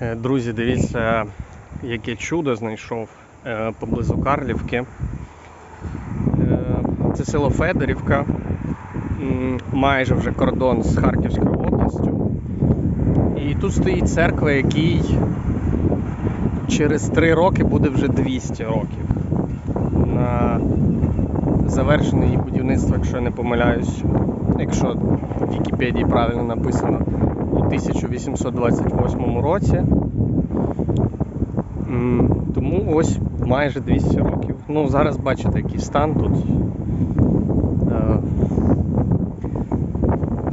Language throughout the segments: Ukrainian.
Е, Друзі, дивіться, яке чудо знайшов е, поблизу Карлівки. Е, Це село Федорівка, майже вже кордон з Харківською областю. І тут стоїть церква, якій через 3 роки буде вже 200 років. На завершене її будівництво, якщо я не помиляюсь, якщо в Вікіпедії правильно написано, 1828 році. Тому ось майже 200 років. Ну, зараз бачите, який стан тут. Е,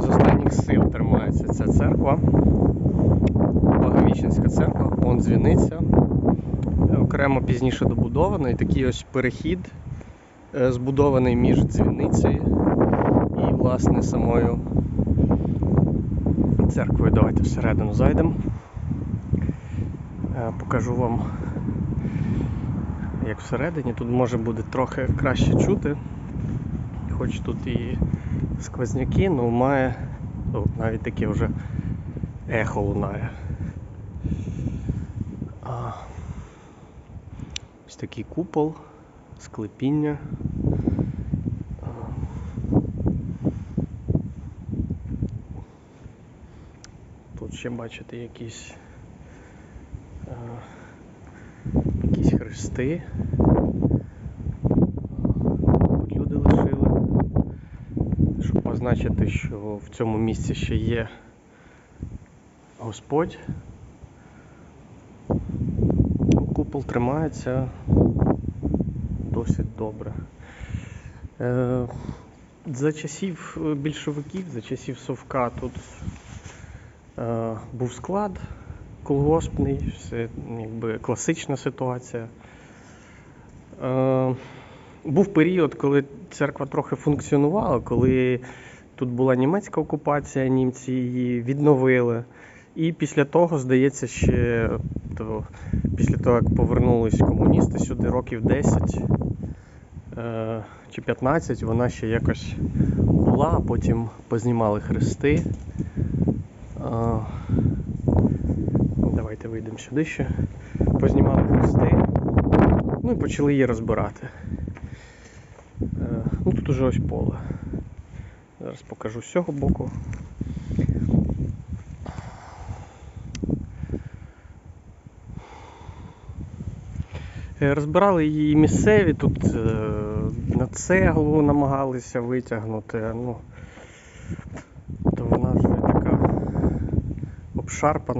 З останніх сил тримається ця церква. Благовіщенська церква, вон дзвіниця. Е, Окремо пізніше добудована, і такий ось перехід е, збудований між дзвіницею і, власне, самою церквою. Давайте всередину зайдемо. Е, Покажу вам, як всередині. Тут може буде трохи краще чути. Хоч тут і сквозняки, але має ну, навіть таке вже ехо лунає. Ось такий купол, склепіння. Тут ще бачите якісь, е, якісь хрести. Мабуть, люди лишили, щоб позначити, що в цьому місці ще є Господь. Купол тримається досить добре. Е, За часів е, більшовиків, за часів Совка тут був склад колгоспний, все якби класична ситуація. Е, був період, коли церква трохи функціонувала, коли тут була німецька окупація, німці її відновили. І після того, здається, ще то, після того, як повернулись комуністи сюди років 10 е, чи 15, вона ще якось була, потім познімали хрести. Е, давайте вийдемо сюди ще. Познімали хрести. Ну і почали її розбирати. Е, ну тут уже ось поле. Зараз покажу з цього боку. Е, Розбирали її місцеві, тут е, на цеглу намагалися витягнути. Ну, то